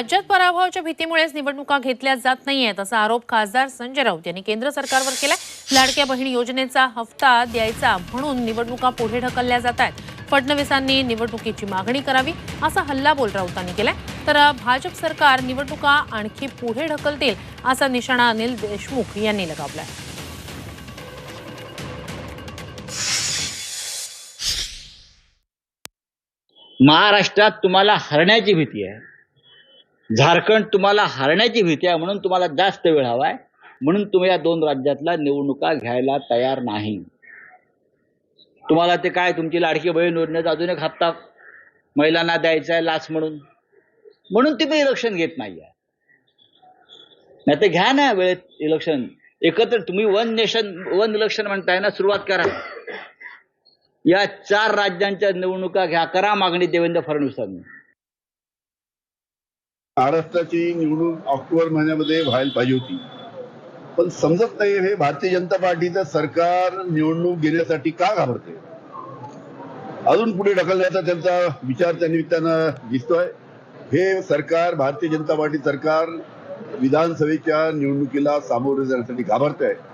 राज्यात पराभवाच्या भीतीमुळेच निवडणुका घेतल्या जात नाहीयेत असा आरोप खासदार संजय राऊत यांनी केंद्र सरकारवर केलाय. लाडक्या बहीण योजनेचा हप्ता द्यायचा म्हणून निवडणुका पुढे ढकलल्या जात आहेत. फडणवीसांनी निवडणुकीची मागणी करावी असा हल्लाबोल राऊतांनी केलाय. तर भाजप सरकार निवडणुका आणखी पुढे ढकलतील असा निशाणा अनिल देशमुख यांनी लगावलाय. महाराष्ट्रात तुम्हाला हरण्याची भीती आहे. झारखंड तुम्हाला हरण्याची भीती आहे म्हणून तुम्हाला जास्त वेळ हवाय. म्हणून तुम्ही या दोन राज्यातला निवडणुका घ्यायला तयार नाही. तुम्हाला ते काय तुमची लाडकी बहीण योजनेचा अजून एक हप्ता महिलांना द्यायचा आहे लाच म्हणून? म्हणून तुम्ही इलेक्शन घेत नाही आहे नाही तर घ्या ना वेळेत इलेक्शन एकत्र तुम्ही वन नेशन वन इलेक्शन म्हणताय ना सुरुवात करा. या चार राज्यांच्या निवडणुका घ्या करा मागणी देवेंद्र फडणवीसांनी. महाराष्ट्राची निवडणूक ऑक्टोबर महिन्यामध्ये व्हायला पाहिजे होती. पण समजत नाही हे भारतीय जनता पार्टीचं सरकार निवडणूक घेण्यासाठी का घाबरते? अजून पुढे ढकलण्याचा त्यांचा विचार त्या निमित्तानं दिसतोय. हे सरकार भारतीय जनता पार्टी सरकार विधानसभेच्या निवडणुकीला सामोरे जाण्यासाठी घाबरत आहे